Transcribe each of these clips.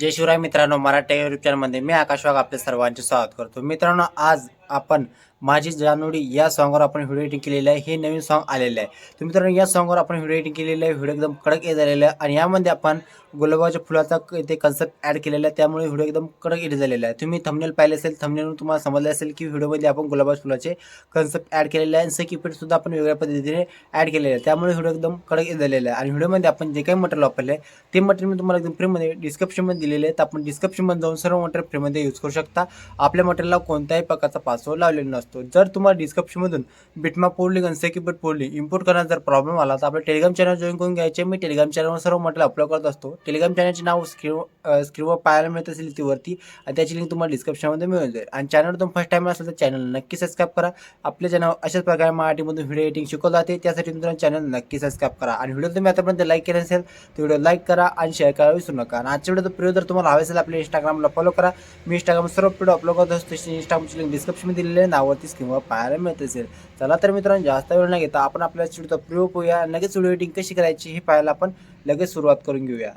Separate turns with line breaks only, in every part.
जय शिवराय मित्रांनो मराठी युट्यूब चॅनलमध्ये मी आकाश वाघ आपले सर्वांचे स्वागत करतो. मित्रांनो आज आपण माझी जानोडी या सॉंगवर आपण व्हिडिओ एडिटिंग केलेलं आहे. हे नवीन सॉन्ग आलेलं आहे. तर मित्रांनो या सॉंगवर आपण व्हिडिओ एडिटिंग केलेलं आहे. व्हिडिओ एकदम कडक एड झालेला आहे. आणि यामध्ये आपण गुलाबाच्या फुलाचा इथे कन्सेप्ट ॲड केलेला आहे. त्यामुळे व्हिडिओ एकदम कडक एड झालेला आहे. तुम्ही थंबनेल पाहिले असेल थंबनेलवरून तुम्हाला समजलं असेल की व्हिडिओमध्ये आपण गुलाबाच्या फुलाचे कन्सेप्ट ॲड केलेले आहे. आणि सकी सुद्धा आपण वेगळ्या पद्धतीने ॲड केलेलं आहे. त्यामुळे व्हिडिओ एकदम कडक एड झालेला आहे. आणि व्हिडिओमध्ये आपण जे काही मटेरियल वापरले आहे ते मटेरियल मी तुम्हाला एकदम फ्रीमध्ये डिस्क्रिप्शनमध्ये दिलेले आहे. तर आपण डिस्क्रिप्शनमध्ये जाऊन सर्व मटेरियल फ्रीमध्ये यूज करू शकता. आपल्या मटेरियलला कोणत्याही प्रकारचा पासवर्ड लावलेला नसतो. जर तुम्हाला डिस्क्रिप्शनमधून बिटमा पोडली अनसेक्युपेड पोडली इम्पोर्ट करण्यात जर प्रॉब्लेम आला तर आपल्या टेलिग्राम चॅनल जॉईन करून घ्यायचे. मी टेलिग्राम चॅनलवर सर्व मटेरियल अपलोड करत असतो. टेलिग्राम चॅनलचे नाव स्क्रीन स्क्रीनवर पाहायला मिळत असेल ती वरती आणि त्याची लिंक तुम्हाला डिस्क्रिप्शनमध्ये मिळून जाईल. आणि चॅनल तुम्ही फर्स्ट टाईम असेल तर चॅनल नक्की सबस्क्राईब करा. आपल्या चॅनल अशाच प्रकारे मराठीमधून व्हिडिओ एडिटिंग शिकवलं जाते त्यासाठी तुम्ही चॅनल नक्की सबस्क्राईब करा. आणि व्हिडिओ तुम्ही आतापर्यंत लाईक केला असेल तर व्हिडिओ लाईक करा आणि शेअर करा विसरू नका. आणि आजच्या व्हिडिओ प्रिय जर तुम्हाला हवे असेल आपल्या इंस्टाग्रामला फॉलो करा. मी इंस्टाग्राम सर्व व्हिडिओ अपलोड करत असतो. इंस्टाग्रामची लिंक डिस्क्रिप्शन दिलेली आहे नावावरती स्क्रीनवर पाहायला मिळत असेल चला तर मित्रांनो जास्त वेळ न घेता आपण आपल्या स्टुडिओचा प्रयोग होऊया लगेच व्हिडिओ एडिटिंग कशी करायची हे पाहायला आपण लगेच सुरुवात करून घेऊया.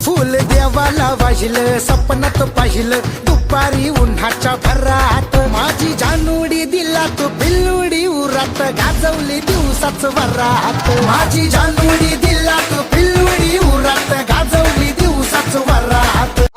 फुल देवाला वाजलं सपनात पाहिलं दुपारी उन्हाच्या भरात. माझी जानोडी दिला तो बिल्लुडी उरात गाजवली दिवसाच वरात माझी जानोडी दिला तो बिल्लुडी उरात गाजवली दिवसाच वरात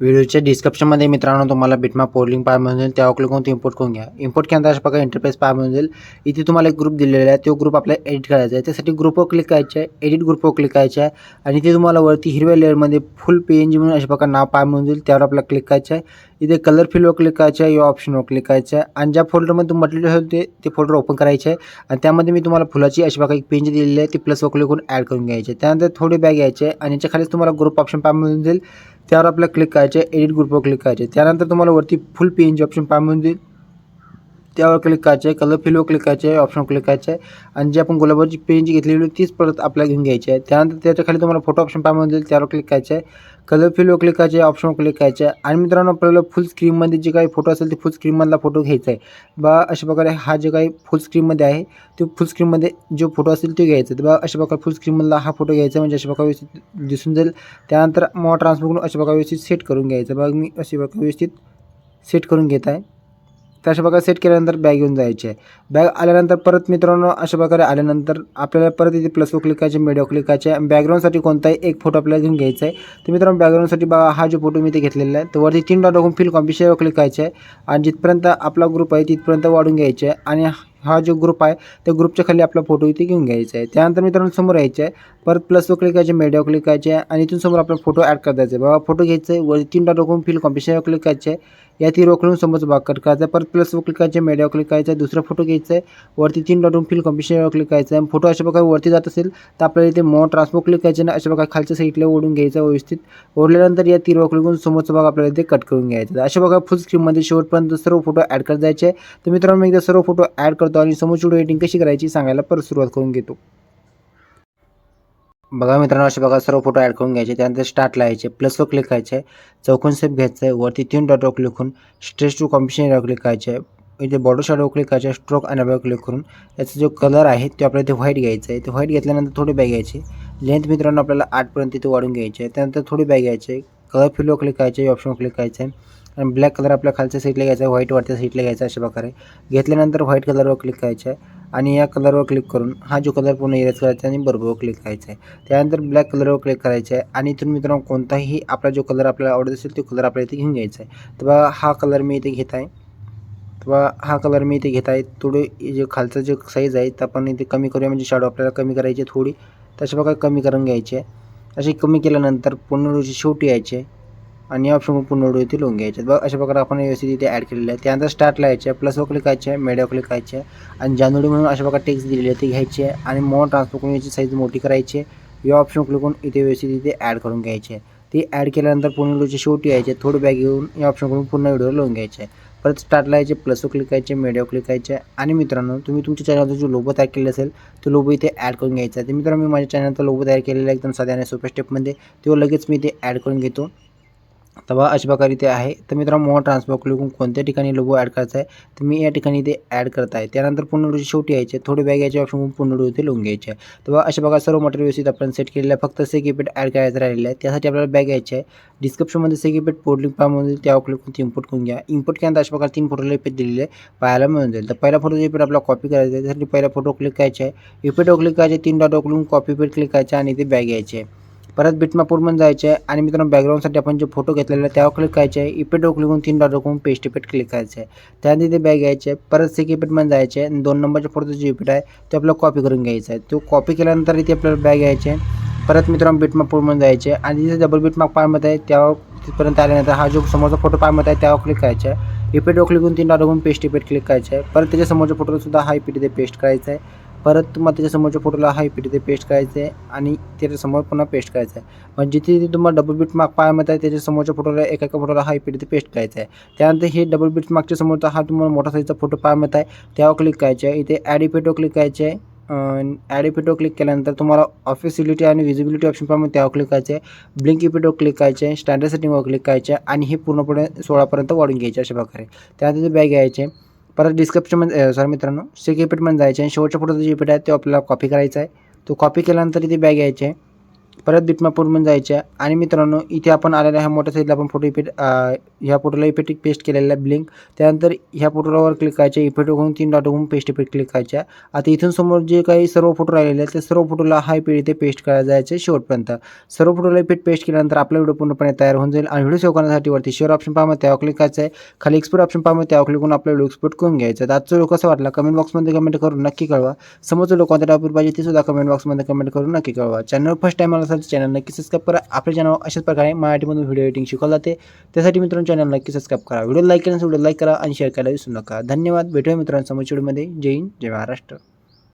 व्हिडिओच्या डिस्क्रिप्शनमध्ये मित्रांनो तुम्हाला बिटमा पोर्लिंग पाय म्हणून जाईल. त्यावर क्लिक करून ते इम्पोर्ट करून घ्या. इम्पोर्ट केल्यानंतर अशा प्रकारे इंटरफेस पाय म्हणून जाईल. इथे तुम्हाला एक ग्रुप दिलेला आहे. तो ग्रुप आपल्याला एडिट करायचा आहे. त्यासाठी ग्रुपवर क्लिक करायचं आहे. एडिट ग्रुपवर क्लिक करायचं आहे. आणि इथे तुम्हाला वरती हिरव्या लेअरमध्ये फुल पी एन जी म्हणून अशा प्रकारे नाव पाय म्हणून जाईल. त्यावर आपल्याला क्लिक करायचं आहे. इथे कलर फिलवर क्लिक करायचं आहे. या ऑप्शनवर क्लिक करायचं आहे. आणि ज्या फोल्डरमध्ये तुम्ही मटेरियल होते ते फोल्डर ओपन करायचे आहे. आणि त्यामध्ये मी तुम्हाला फुलाची अशा प्रकारे एक पेंज जी दिलेली आहे. ती प्लसवर क्लिक करून ॲड करून घ्यायचे त्यानंतर थोडी बॅग घ्यायचे आणि याच्या खालीच तुम्हाला ग्रुप ऑप्शन पाय मिळून जाईल. त्यावर आपल्याला क्लिक करायचे एडिट ग्रुपवर क्लिक करायचे त्यानंतर तुम्हाला वरती full P N G option पाहून देईल त्यावर क्लिक करायचं आहे कलर फिलवर क्लिक करायचं आहे ऑप्शन क्लिक करायचं. आहे आणि जी आपण गुलाबाची पेन जी घेतलेली होती तीच परत आपल्याला घेऊन घ्यायची आहे. त्यानंतर त्याच्याखाली तुम्हाला फोटो ऑप्शन पाय म्हणून त्यावर क्लिक करायचं. आहे कलर फिलवर क्लिक करायचे आहे ऑप्शन क्लिक करायचं. आहे आणि मित्रांनो आपल्याला फुल स्क्रीनमध्ये जे काही फोटो असेल ते फुल स्क्रीनमधला फोटो घ्यायचा आहे. बा अशा प्रकारे हा जे काही फुल स्क्रीनमध्ये आहे तो फुल स्क्रीनमध्ये जो फोटो असेल तो घ्यायचा आहे. बा अशा प्रकारे फुल स्क्रीनमधला हा फोटो घ्यायचा म्हणजे अशा प्रकारे व्यवस्थित दिसून जाईल. त्यानंतर मॉ ट्रान्सफर करून अशा प्रकारे व्यवस्थित सेट करून घ्यायचं बघ मी अशा प्रकारे व्यवस्थित सेट करून घेत आहे. तर अशा प्रकारे सेट केल्यानंतर बॅग घेऊन जायची. आहे बॅग आल्यानंतर परत मित्रांनो अशा प्रकारे आल्यानंतर आपल्याला परत इथे प्लसवर क्लिक करायचे मेडिओ क्लिक करायचे. आहे बॅकग्राऊंडसाठी कोणताही एक फोटो आपल्याला घेऊन घ्यायचा आहे. तर मित्रांनो बॅकग्राऊंडसाठी बघा हा जो फोटो मी इथे घेतलेला आहे तर वरती तीन डॉट दाखवून फिल कॉम्पिशनवर क्लिक करायचे आहे. आणि जिथपर्यंत आपला ग्रुप आहे तिथपर्यंत वाढून घ्यायचे आहे. आणि हा जो ग्रुप आहे त्या ग्रुपच्या खाली आपला फोटो इथे घेऊन घ्यायचा आहे. त्यानंतर मित्रांनो समोर यायचं आहे. परत प्लसवर क्लिक करायचे मीडियावर क्लिक करायचे. आहे आणि इथून समोर आपला फोटो ॲड करायचा आहे. बाबा फोटो घ्यायचा आहे. वरती तीन डॉट दाखवून फिल कॉम्पिशनवर क्लिक करायचे आहे. या ती रोखून समोरचा भाग कट करायचा आहे परत प्लसवर क्लिक करायचे मीडियावर क्लिक करायचं आहे दुसरा फोटो घ्यायचा आहे. वरती तीन डॉटून फिल कॉम्पिशनवर क्लिक करायचं आहे. फोटो अशा प्रकारे वरती जात असेल तर आपल्याला इथे मॉ ट्रान्सफर क्लिक करायचे ना अशा प्रकारे खालच्या साईडला ओढून घ्यायचं व्यवस्थित. ओढल्यानंतर या तीर क्लिक करून समोरचा भाग आपल्याला इथे कट करून घ्यायचा अशा प्रकारे फुल स्क्रीनमध्ये शेवटपर्यंत सर्व फोटो ॲड करत जायचे आहे. तर मित्रांनो मी एकदा सर्व फोटो ॲड करतो आणि समोरची व्हिडिओ एडिटिंग कशी करायची सांगायला परत सुरुवात करून घेतो. बघा मित्रांनो असे बघा सर्व फोटो ॲड करून घ्यायचे. त्यानंतर स्टार्ट यायचे प्लसवर क्लिक करायचे. आहे चौकोन सेप घ्यायचं. आहे वरती तीन डॉटवर क्लिक करून स्ट्रेस टू कॉम्पिशन क्लिक करायचे. आहे इथे बॉर्डर शॅडो क्लिक करायचे. आहे स्ट्रोक आणि क्लिक करून त्याचा जो कलर आहे तो आपल्याला इथे व्हाईट घ्यायचा आहे ते व्हाईट घेतल्यानंतर थोडी बॅग घ्यायची. लेंथ मित्रांनो आपल्याला आठपर्यंत इथे वाढून घ्यायचे आहे. त्यानंतर थोडी बॅग घ्यायची आहे. कलर फिलवर क्लिक करायचे. ऑप्शनवर क्लिक करायचं. आहे आणि ब्लॅक कलर आपल्या खालच्या सीटला घ्यायचा आहे. व्हाईट वरच्या सीटला घ्यायचा अशा प्रकारे. घेतल्यानंतर व्हाईट कलरवर क्लिक करायचं. आहे आणि या कलरवर क्लिक करून हा जो कलर पूर्ण इरेज करायचा आहे आणि बरोबर क्लिक करायचा आहे. त्यानंतर ब्लॅक कलरवर क्लिक करायचं आहे. आणि इथून मित्रांनो कोणताही आपला जो कलर आपल्याला आवडत असेल तो कलर आपल्याला इथे घेऊन घ्यायचा आहे. तर हा कलर मी इथे घेत आहे. किंवा हा कलर मी इथे घेत आहे. थोडे जे खालचं जे साईज आहे तर आपण इथे कमी करूया. म्हणजे शाडो आपल्याला कमी करायची आहे थोडी. तशा प्रकारे कमी करून घ्यायची आहे. अशी कमी केल्यानंतर पूर्ण शेवटी यायची आहे. आणि ऑप्शन पूर्ण व्हिडिओ इथे लिहून घ्यायचे. बघ अशा प्रकारे आपण व्यवस्थित इथे ॲड केलेलं आहे. त्यानंतर स्टार्टला लावायचे आहे प्लसवर क्लिक करायचे आहे क्लिक करायचे आहे आणि जानुडी म्हणून अशा प्रकारे टेक्स्ट दिलेली आहे ते घ्यायचे आहे. आणि मॉ ट्रान्सफर करून याची साईज मोठी करायची या ऑप्शन क्लिक करून इथे व्यवस्थित इथे ॲड करून घ्यायचे ते ॲड केल्यानंतर पूर्ण व्हिडिओची शेवटी यायचे थोडी बॅग घेऊन या ऑप्शन करून पूर्ण व्हिडिओ लावून घ्यायचे परत स्टार्टला यायचे प्लसवर क्लिक करायचे मेडिओ क्लिक करायचे आणि मित्रांनो तुम्ही तुमच्या चॅनलचा जो लोबो तयार केलेला असेल तो लोबो इथे ॲड करून घ्यायचा आहे. तर मित्रांनो मी माझ्या चॅनलचा लोबो तयार केलेला एकदम साध्या आणि सोप्या स्टेपमध्ये तो लगेच मी इथे ॲड करून घेतो. तेव्हा अशा प्रकारे ते आहे. तर मित्रांनो मोहा ट्रान्सफर क्लिकून कोणत्या ठिकाणी लोगो ॲड करायचा आहे तर मी या ठिकाणी ते ॲड करत आहे. त्यानंतर पूर्ण शेवटी यायचे. थोडे बॅग यायचे ऑप्शन पूर्ण व्हिडिओ लिहून घ्यायचे. आहे तेव्हा अशा प्रकारे सर्व मटेरियल व्यवस्थित आपण सेट केलेलं आहे. फक्त से कीपॅड ॲड करायचं राहिलेलं आहे. त्यासाठी आपल्याला बॅग यायचे आहे. डिस्क्रिप्शनमध्ये से कीपॅड पोर्टलिंग पाहामध्ये त्यावर क्लिक करून इम्पोर्ट करून घ्या. इम्पोर्ट केल्यानंतर अशा प्रकारे तीन फोटोला इफेक्ट दिलेले पाहायला मिळून जाईल. तर पहिला फोटो इफेक्ट आपल्याला कॉपी करायचा आहे त्यासाठी पहिला फोटो क्लिक करायचा आहे. इफेक्टवर क्लिक करायचे तीन dot click copy paste click करायचे आणि ते बॅग यायचे आहे. परत बिटमापूरमध्ये जायचे आहे. आणि मित्रांनो बॅकग्राऊंडसाठी आपण जे फोटो घेतलेला आहे त्यावर क्लिक करायचे आहे. इफेक्टवर क्लिक करून तीन डॉट करून पेस्ट इपेट क्लिक करायचं आहे. त्यानंतर ते बॅग घ्यायचे आहे. परत सेक इफेक्टमध्ये जायचे आहे. आणि दोन नंबरच्या फोटो जे इपेट आहे तो आपल्याला कॉपी करून घ्यायचा आहे. तो कॉपी केल्यानंतर इथे आपल्याला बॅग घ्यायचे आहे. परत मित्रांनो बिटमापूरमध्ये जायचे आहे. आणि जिथे डबल बिटमार्क पायमत आहे त्यावर तिथपर्यंत आल्यानंतर हा जो समोरचा फोटो पायमत आहे त्यावर क्लिक करायचा आहे. इफेक्टवर क्लिक करून तीन डॉट करून पेस्ट इपेट क्लिक करायचे आहे. परत त्याच्या समोरच्या फोटोसुद्धा हा इपेट इथे पेस्ट करायचा आहे. परत तुम्हाला त्याच्यासमोरच्या फोटोला हाय इफेक्ट ते पेस्ट करायचं आहे आणि त्याच्यासमोर पुन्हा पेस्ट करायचं आहे म्हणजे जिथे जिथे तुम्हाला डबल बीट मार्क पाहायमध्ये आहे त्याच्यासमोरच्या फोटोला एका एका फोटोला हाय इफेक्ट ते पेस्ट करायचं आहे त्यानंतर हे डबल बीट मार्कच्या समोरचा हा तुम्हाला मोठा साईजचा फोटो पाहायमध्ये आहे त्यावर क्लिक करायचे आहे इथे ॲड इफेक्टवर क्लिक करायचे आहे ॲड इफेक्टवर क्लिक केल्यानंतर तुम्हाला ऑफिसिलिटी आणि विजिबिलिटी ऑप्शन पाहिजे त्यावर क्लिक करायचे ब्लिंक इफेक्टवर क्लिक करायचे स्टँडर्ड सेटिंगवर क्लिक करायचे आणि हे पूर्णपणे सोळापर्यंत वाढून घ्यायचे अशा प्रकारे. त्यानंतर ते बॅग घ्यायचे परत डिस्क्रिप्शनमध्ये सॉरी मित्रांनो सेक जायचं आहे आणि शेवटच्या फोटोचा जे इफेक्ट आहे तो आपल्याला कॉपी करायचा आहे. तो कॉपी केल्यानंतर इथे बॅग यायची. आहे परत बिटमापूरमध्ये जायचे आहे आणि मित्रांनो इथे आपण आलेल्या ह्या मोठ्या साईडला आपण फोटो इफेक्ट ह्या फोटोला इफेक्ट पेस्ट केलेला आहे ब्लिंक त्यानंतर ह्या फोटोवर क्लिक करायचे इफेक्ट होऊन तीन डॉट होऊन पेस्ट इफेक्ट क्लिक करायचे आहे. आता इथून समोर जे काही सर्व फोटो राहिलेले आहेत ते सर्व फोटोला हा इफेक्ट इथे पेस्ट करायला जायचे शेवटपर्यंत. सर्व फोटोला इफेक्ट पेस्ट केल्यानंतर आपला व्हिडिओ पूर्णपणे तयार होऊन जाईल. आणि व्हिडिओ सेव्ह करण्यासाठी वरती शेअर ऑप्शन पाहा त्यावर क्लिक करायचं आहे खाली एक्सपोर्ट ऑप्शन पाहा त्यावर क्लिक करून आपला व्हिडिओ एक्सपोर्ट करून घ्यायचा तर आजचा व्हिडिओ कसा वाटला? कमेंट बॉक्समध्ये कमेंट करून नक्की कळवा. समोरचं लोक कोणत्या टॉपिक पाहिजे ते सुद्धा कमेंट बॉक्समध्ये कमेंट करून नक्की कळवा. चॅनल फर्स्ट टाईम मला असेल चॅनल नक्की सबस्क्राईब करा. आपल्या चॅनल अशाच प्रकारे मराठीमधून व्हिडिओ एडिटिंग शिकवलं जाते. त्यासाठी मित्रांनो चॅनल नक्की सबस्क्राईब करा. व्हिडिओ लाईक केल्यानंतर व्हिडिओ लाईक करा आणि शेअर करायला विसरू नका. धन्यवाद. भेटूया मित्रांनो समोरच्या व्हिडिओमध्ये जय हिंद. जय महाराष्ट्र.